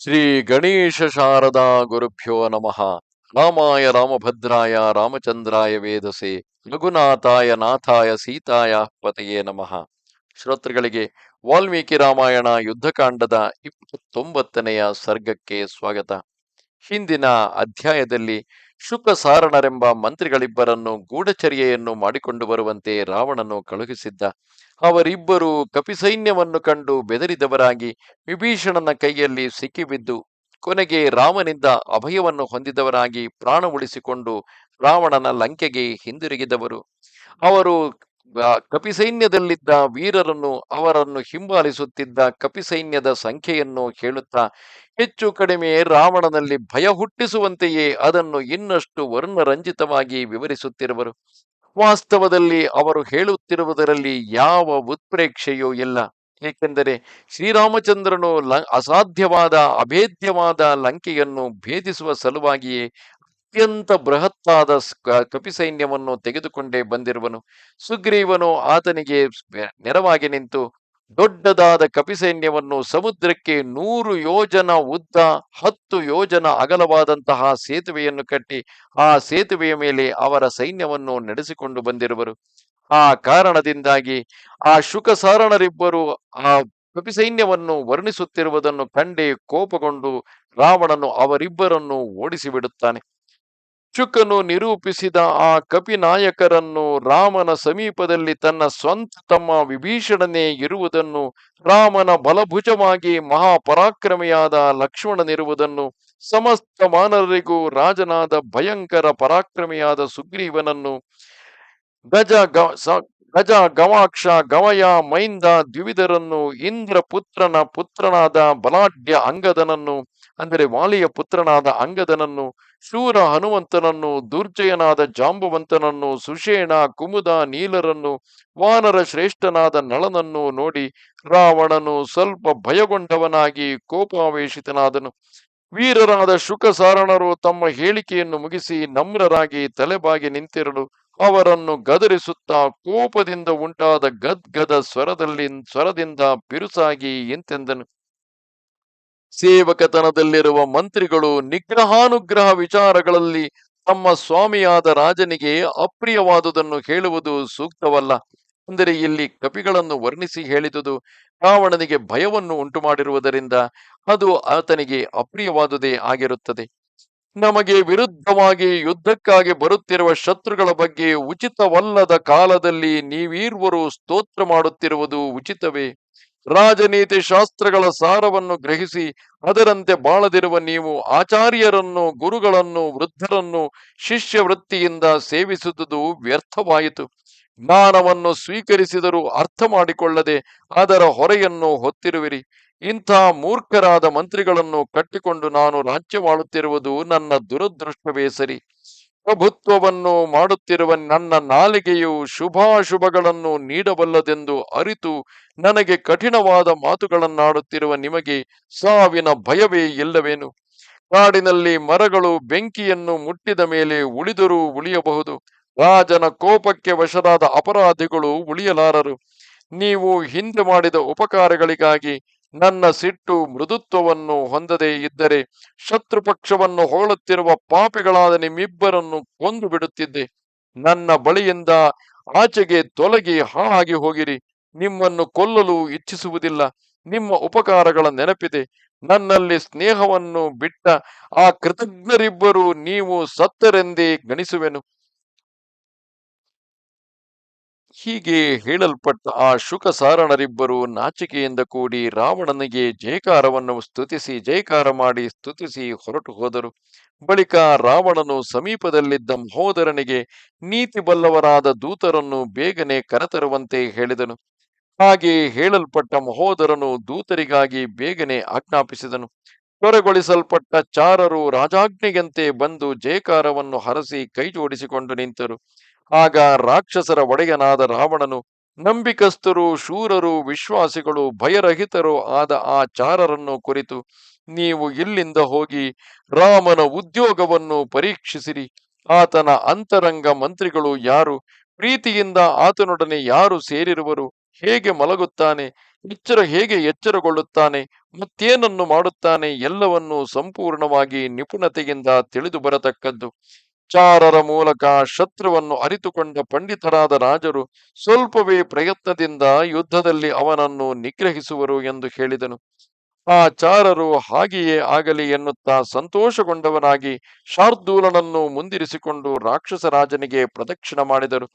ಶ್ರೀ ಗಣೇಶ ಶಾರದಾ ಗುರುಭ್ಯೋ ನಮಃ. ರಾಮಾಯ ರಾಮಭದ್ರಾಯ ರಾಮಚಂದ್ರಾಯ ವೇದಸೆ. ರಘುನಾಥಾಯ ನಾಥಾಯ ಸೀತಾಯ ಪತೆಯೇ ನಮಃ. ಶ್ರೋತೃಗಳಿಗೆ ವಾಲ್ಮೀಕಿ ರಾಮಾಯಣ ಯುದ್ಧಕಾಂಡದ ಇಪ್ಪತ್ತೊಂಬತ್ತನೆಯ ಸರ್ಗಕ್ಕೆ ಸ್ವಾಗತ. ಹಿಂದಿನ ಅಧ್ಯಾಯದಲ್ಲಿ ಶುಕ ಸಾರಣರೆಂಬ ಮಂತ್ರಿಗಳಿಬ್ಬರನ್ನು ಗೂಢಚರ್ಯೆಯನ್ನು ಮಾಡಿಕೊಂಡು ಬರುವಂತೆ ರಾವಣನು ಕಳುಹಿಸಿದ್ದ ಅವರಿಬ್ಬರು ಕಪಿಸೈನ್ಯವನ್ನು ಕಂಡು ಬೆದರಿದವರಾಗಿ ವಿಭೀಷಣನ ಕೈಯಲ್ಲಿ ಸಿಕ್ಕಿಬಿದ್ದು, ಕೊನೆಗೆ ರಾಮನಿಂದ ಅಭಯವನ್ನು ಹೊಂದಿದವರಾಗಿ ಪ್ರಾಣ ಉಳಿಸಿಕೊಂಡು ರಾವಣನ ಲಂಕೆಗೆ ಹಿಂದಿರುಗಿದವರು. ಅವರು ಕಪಿಸೈನ್ಯದಲ್ಲಿದ್ದ ವೀರರನ್ನು ಅವರನ್ನು ಹಿಂಬಾಲಿಸುತ್ತಿದ್ದ ಕಪಿಸೈನ್ಯದ ಸಂಖ್ಯೆಯನ್ನು ಹೇಳುತ್ತಾ, ಹೆಚ್ಚು ಕಡಿಮೆ ರಾವಣನಲ್ಲಿ ಭಯ ಹುಟ್ಟಿಸುವಂತೆಯೇ ಅದನ್ನು ಇನ್ನಷ್ಟು ವರ್ಣರಂಜಿತವಾಗಿ ವಿವರಿಸುತ್ತಿರುವರು. ವಾಸ್ತವದಲ್ಲಿ ಅವರು ಹೇಳುತ್ತಿರುವುದರಲ್ಲಿ ಯಾವ ಉತ್ಪ್ರೇಕ್ಷೆಯೂ ಇಲ್ಲ. ಏಕೆಂದರೆ ಶ್ರೀರಾಮಚಂದ್ರನು ಲ ಅಸಾಧ್ಯವಾದ, ಅಭೇದ್ಯವಾದ ಲಂಕೆಯನ್ನು ಭೇದಿಸುವ ಸಲುವಾಗಿಯೇ ಅತ್ಯಂತ ಬೃಹತ್ತಾದ ಕಪಿಸೈನ್ಯವನ್ನು ತೆಗೆದುಕೊಂಡೇ ಬಂದಿರುವನು. ಸುಗ್ರೀವನು ಆತನಿಗೆ ನೆರವಾಗಿ ನಿಂತು ದೊಡ್ಡದಾದ ಕಪಿಸೈನ್ಯವನ್ನು ಸಮುದ್ರಕ್ಕೆ ನೂರು ಯೋಜನ ಉದ್ದ, ಹತ್ತು ಯೋಜನ ಅಗಲವಾದಂತಹ ಸೇತುವೆಯನ್ನು ಕಟ್ಟಿ, ಆ ಸೇತುವೆಯ ಮೇಲೆ ಅವರ ಸೈನ್ಯವನ್ನು ನಡೆಸಿಕೊಂಡು ಬಂದಿರುವರು. ಆ ಕಾರಣದಿಂದಾಗಿ ಆ ಶುಕಸಾರಣರಿಬ್ಬರು ಆ ಕಪಿಸೈನ್ಯವನ್ನು ವರ್ಣಿಸುತ್ತಿರುವುದನ್ನು ಕಂಡೇ ಕೋಪಗೊಂಡು ರಾವಣನು ಅವರಿಬ್ಬರನ್ನು ಓಡಿಸಿ ಬಿಡುತ್ತಾನೆ ಶುಕನು ನಿರೂಪಿಸಿದ ಆ ಕಪಿನಾಯಕರನ್ನು ರಾಮನ ಸಮೀಪದಲ್ಲಿ ತನ್ನ ಸ್ವಂತ ತಮ್ಮ ವಿಭೀಷಣನೇ ಇರುವುದನ್ನು, ರಾಮನ ಬಲಭುಜವಾಗಿ ಮಹಾಪರಾಕ್ರಮಿಯಾದ ಲಕ್ಷ್ಮಣನಿರುವುದನ್ನು, ಸಮಸ್ತ ಮಾನರಿಗೂ ರಾಜನಾದ ಭಯಂಕರ ಪರಾಕ್ರಮಿಯಾದ ಸುಗ್ರೀವನನ್ನು, ಗಜ ಗಜ ಗವಾಕ್ಷ ಗವಯ ಮೈಂದ ದ್ವಿವಿಧರನ್ನು ಇಂದ್ರ ಪುತ್ರನ ಪುತ್ರನಾದ ಬಲಾಢ್ಯ ಅಂಗದನನ್ನು, ಅಂದರೆ ವಾಲಿಯ ಪುತ್ರನಾದ ಅಂಗದನನ್ನು ಶೂರ ಹನುಮಂತನನ್ನು, ದುರ್ಜಯನಾದ ಜಾಂಬುವಂತನನ್ನು, ಸುಷೇಣ, ಕುಮುದ, ನೀಲರನ್ನು, ವಾನರ ಶ್ರೇಷ್ಠನಾದ ನಳನನ್ನು ನೋಡಿ ರಾವಣನು ಸ್ವಲ್ಪ ಭಯಗೊಂಡವನಾಗಿ ಕೋಪಾವೇಶಿತನಾದನು. ವೀರರಾದ ಶುಕಸಾರಣರು ತಮ್ಮ ಹೇಳಿಕೆಯನ್ನು ಮುಗಿಸಿ ನಮ್ರರಾಗಿ ತಲೆಬಾಗಿ ನಿಂತಿರಲು ಅವರನ್ನು ಗದರಿಸುತ್ತಾ ಕೋಪದಿಂದ ಉಂಟಾದ ಗದ್ಗದ ಸ್ವರದಲ್ಲಿ ಸ್ವರದಿಂದ ಬಿರುಸಾಗಿ ಇಂತೆಂದನು ಸೇವಕತನದಲ್ಲಿರುವ ಮಂತ್ರಿಗಳು ನಿಗ್ರಹಾನುಗ್ರಹ ವಿಚಾರಗಳಲ್ಲಿ ತಮ್ಮ ಸ್ವಾಮಿಯಾದ ರಾಜನಿಗೆ ಅಪ್ರಿಯವಾದುದನ್ನು ಹೇಳುವುದು ಸೂಕ್ತವಲ್ಲ. ಅಂದರೆ ಇಲ್ಲಿ ಕಪಿಗಳನ್ನು ವರ್ಣಿಸಿ ಹೇಳಿದುದು ರಾವಣನಿಗೆ ಭಯವನ್ನು ಉಂಟು ಮಾಡಿರುವುದರಿಂದ ಅದು ಆತನಿಗೆ ಅಪ್ರಿಯವಾದುದೇ ಆಗಿರುತ್ತದೆ. ನಮಗೆ ವಿರುದ್ಧವಾಗಿ ಯುದ್ಧಕ್ಕಾಗಿ ಬರುತ್ತಿರುವ ಶತ್ರುಗಳ ಬಗ್ಗೆ ಉಚಿತವಲ್ಲದ ಕಾಲದಲ್ಲಿ ನೀವೀರ್ವರು ಸ್ತೋತ್ರ ಮಾಡುತ್ತಿರುವುದು ಉಚಿತವೇ? ರಾಜನೀತಿ ಶಾಸ್ತ್ರಗಳ ಸಾರವನ್ನು ಗ್ರಹಿಸಿ ಅದರಂತೆ ಬಾಳದಿರುವ ನೀವು ಆಚಾರ್ಯರನ್ನು, ಗುರುಗಳನ್ನು, ವೃದ್ಧರನ್ನು ಶಿಷ್ಯ ವೃತ್ತಿಯಿಂದ ಸೇವಿಸುವುದು ವ್ಯರ್ಥವಾಯಿತು. ಜ್ಞಾನವನ್ನು ಸ್ವೀಕರಿಸಿದರೂ ಅರ್ಥ ಮಾಡಿಕೊಳ್ಳದೆ ಅದರ ಹೊರೆಯನ್ನು ಹೊತ್ತಿರುವಿರಿ. ಇಂಥ ಮೂರ್ಖರಾದ ಮಂತ್ರಿಗಳನ್ನು ಕಟ್ಟಿಕೊಂಡು ನಾನು ರಾಜ್ಯವಾಳುತ್ತಿರುವುದು ನನ್ನ ದುರದೃಷ್ಟವೇ ಸರಿ. ಪ್ರಭುತ್ವವನ್ನು ಮಾಡುತ್ತಿರುವ ನನ್ನ ನಾಲಿಗೆಯು ಶುಭಾಶುಭಗಳನ್ನು ನೀಡಬಲ್ಲದೆಂದು ಅರಿತು ನನಗೆ ಕಠಿಣವಾದ ಮಾತುಗಳನ್ನಾಡುತ್ತಿರುವ ನಿಮಗೆ ಸಾವಿನ ಭಯವೇ ಇಲ್ಲವೇನು? ಕಾಡಿನಲ್ಲಿ ಮರಗಳು ಬೆಂಕಿಯನ್ನು ಮುಟ್ಟಿದ ಮೇಲೆ ಉಳಿದರೂ ಉಳಿಯಬಹುದು. ರಾಜನ ಕೋಪಕ್ಕೆ ವಶರಾದ ಅಪರಾಧಿಗಳು ಉಳಿಯಲಾರರು. ನೀವು ಹಿಂದೆ ಮಾಡಿದ ಉಪಕಾರಗಳಿಗಾಗಿ ನನ್ನ ಸಿಟ್ಟು ಮೃದುತ್ವವನ್ನು ಹೊಂದದೇ ಇದ್ದರೆ ಶತ್ರು ಪಕ್ಷವನ್ನು ಹೊಗಳುತ್ತಿರುವ ಪಾಪಿಗಳಾದ ನಿಮ್ಮಿಬ್ಬರನ್ನು ಕೊಂದು ಬಿಡುತ್ತಿದ್ದೆ. ನನ್ನ ಬಳಿಯಿಂದ ಆಚೆಗೆ ತೊಲಗಿ ಹಾಳಾಗಿ ಹೋಗಿರಿ. ನಿಮ್ಮನ್ನು ಕೊಲ್ಲಲು ಇಚ್ಛಿಸುವುದಿಲ್ಲ. ನಿಮ್ಮ ಉಪಕಾರಗಳ ನೆನಪಿದೆ. ನನ್ನಲ್ಲಿ ಸ್ನೇಹವನ್ನು ಬಿಟ್ಟ ಆ ಕೃತಜ್ಞರಿಬ್ಬರು ನೀವು ಸತ್ತರೆಂದೇ ಗಣಿಸುವೆನು. ಹೀಗೆ ಹೇಳಲ್ಪಟ್ಟ ಆ ಶುಕಸಾರಣರಿಬ್ಬರು ನಾಚಿಕೆಯಿಂದ ಕೂಡಿ ರಾವಣನಿಗೆ ಜಯಕಾರವನ್ನು ಸ್ತುತಿಸಿ, ಜಯಕಾರ ಮಾಡಿ ಸ್ತುತಿಸಿ ಹೊರಟು ಹೋದರು. ಬಳಿಕ ರಾವಣನು ಸಮೀಪದಲ್ಲಿದ್ದ ಮಹೋದರನಿಗೆ, ನೀತಿ ಬಲ್ಲವರಾದ ದೂತರನ್ನು ಬೇಗನೆ ಕರೆತರುವಂತೆ ಹೇಳಿದನು. ಹಾಗೆ ಹೇಳಲ್ಪಟ್ಟ ಮಹೋದರನು ದೂತರಿಗಾಗಿ ಬೇಗನೆ ಆಜ್ಞಾಪಿಸಿದನು. ತ್ವರೆಗೊಳಿಸಲ್ಪಟ್ಟ ಚಾರರು ರಾಜಾಜ್ಞೆಯಂತೆ ಬಂದು ಜೇಕಾರವನ್ನು ಹರಸಿ ಕೈಜೋಡಿಸಿಕೊಂಡು ನಿಂತರು. ಆಗ ರಾಕ್ಷಸರ ಒಡೆಯನಾದ ರಾವಣನು, ನಂಬಿಕಸ್ಥರು, ಶೂರರು, ವಿಶ್ವಾಸಿಗಳು, ಭಯರಹಿತರು ಆದ ಆ ಚಾರರನ್ನು ಕುರಿತು, ನೀವು ಇಲ್ಲಿಂದ ಹೋಗಿ ರಾಮನ ಉದ್ಯೋಗವನ್ನು ಪರೀಕ್ಷಿಸಿರಿ. ಆತನ ಅಂತರಂಗ ಮಂತ್ರಿಗಳು ಯಾರು, ಪ್ರೀತಿಯಿಂದ ಆತನೊಡನೆ ಯಾರು ಸೇರಿರುವರು? ಹೇಗೆ ಮಲಗುತ್ತಾನೆ, ಎಚ್ಚರ ಹೇಗೆ ಎಚ್ಚರಗೊಳ್ಳುತ್ತಾನೆ, ಮತ್ತೇನನ್ನು ಮಾಡುತ್ತಾನೆ ಎಲ್ಲವನ್ನೂ ಸಂಪೂರ್ಣವಾಗಿ ನಿಪುಣತೆಯಿಂದ ತಿಳಿದು ಬರತಕ್ಕದ್ದು. ಚಾರರ ಮೂಲಕ ಶತ್ರುವನ್ನು ಅರಿತುಕೊಂಡ ಪಂಡಿತರಾದ ರಾಜರು ಸ್ವಲ್ಪವೇ ಪ್ರಯತ್ನದಿಂದ ಯುದ್ಧದಲ್ಲಿ ಅವನನ್ನು ನಿಗ್ರಹಿಸುವರು ಎಂದು ಹೇಳಿದನು. ಆ ಚಾರರು ಹಾಗೆಯೇ ಆಗಲಿ ಎನ್ನುತ್ತಾ ಸಂತೋಷಗೊಂಡವನಾಗಿ ಶಾರ್ದೂಲನನ್ನು ಮುಂದಿರಿಸಿಕೊಂಡು ರಾಕ್ಷಸ ರಾಜನಿಗೆ ಪ್ರದಕ್ಷಿಣ ಮಾಡಿದರು.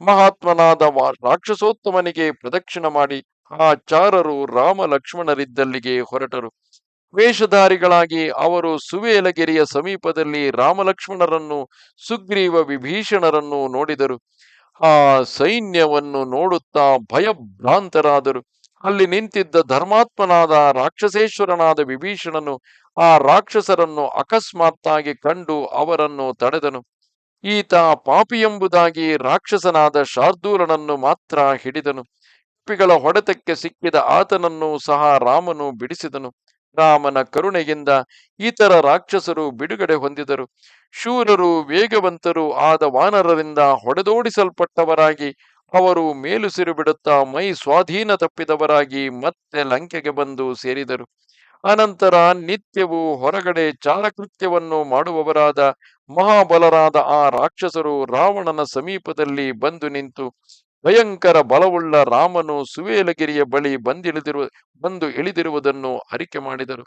ಮಹಾತ್ಮನಾದ ರಾಕ್ಷಸೋತ್ತಮನಿಗೆ ಪ್ರದಕ್ಷಿಣ ಮಾಡಿ ಆ ಚಾರರು ರಾಮ ಲಕ್ಷ್ಮಣರಿದ್ದಲ್ಲಿಗೆ ಹೊರಟರು. ವೇಷಧಾರಿಗಳಾಗಿ ಅವರು ಸುವೇಲಗಿರಿಯ ಸಮೀಪದಲ್ಲಿ ರಾಮಲಕ್ಷ್ಮಣರನ್ನು, ಸುಗ್ರೀವ ವಿಭೀಷಣರನ್ನು ನೋಡಿದರು. ಆ ಸೈನ್ಯವನ್ನು ನೋಡುತ್ತಾ ಭಯಭ್ರಾಂತರಾದರು. ಅಲ್ಲಿ ನಿಂತಿದ್ದ ಧರ್ಮಾತ್ಮನಾದ ರಾಕ್ಷಸೇಶ್ವರನಾದ ವಿಭೀಷಣನು ಆ ರಾಕ್ಷಸರನ್ನು ಅಕಸ್ಮಾತ್ತಾಗಿ ಕಂಡು ಅವರನ್ನು ತಡೆದನು. ಈತ ಪಾಪಿ ಎಂಬುದಾಗಿ ರಾಕ್ಷಸನಾದ ಶಾರ್ದೂಲನನ್ನು ಮಾತ್ರ ಹಿಡಿದನು. ಪಿಪಿಗಳ ಹೊಡೆತಕ್ಕೆ ಸಿಕ್ಕಿದ ಆತನನ್ನು ಸಹ ರಾಮನು ಬಿಡಿಸಿದನು. ರಾಮನ ಕರುಣೆಯಿಂದ ಇತರ ರಾಕ್ಷಸರು ಬಿಡುಗಡೆ ಹೊಂದಿದರು. ಶೂರರು, ವೇಗವಂತರು ಆದ ವಾನರರಿಂದ ಹೊಡೆದೋಡಿಸಲ್ಪಟ್ಟವರಾಗಿ, ಅವರು ಮೇಲುಸಿರು ಬಿಡುತ್ತಾ ಮೈ ಸ್ವಾಧೀನ ತಪ್ಪಿದವರಾಗಿ ಮತ್ತೆ ಲಂಕೆಗೆ ಬಂದು ಸೇರಿದರು. ಅನಂತರ ನಿತ್ಯವೂ ಹೊರಗಡೆ ಚಾರಕೃತ್ಯವನ್ನು ಮಾಡುವವರಾದ ಮಹಾಬಲರಾದ ಆ ರಾಕ್ಷಸರು ರಾವಣನ ಸಮೀಪದಲ್ಲಿ ಬಂದು ನಿಂತು ಭಯಂಕರ ಬಲವುಳ್ಳ ರಾಮನು ಸುವೇಲಗಿರಿಯ ಬಳಿ ಬಂದಿಳಿದಿರುವ ಬಂದು ಇಳಿದಿರುವುದನ್ನು ಅರಿಕೆ ಮಾಡಿದರು.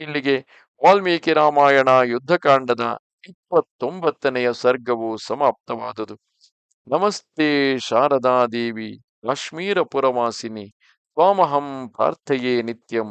ಇಲ್ಲಿಗೆ ವಾಲ್ಮೀಕಿ ರಾಮಾಯಣ ಯುದ್ಧಕಾಂಡದ ಇಪ್ಪತ್ತೊಂಬತ್ತನೆಯ ಸರ್ಗವು ಸಮಾಪ್ತವಾದುದು. ನಮಸ್ತೆ ಶಾರದಾ ದೇವಿ ಕಾಶ್ಮೀರ ಪುರವಾಸಿನಿ ಸ್ವಾಮಹಂ ಪ್ರಾರ್ಥೆಯೇ ನಿತ್ಯಂ.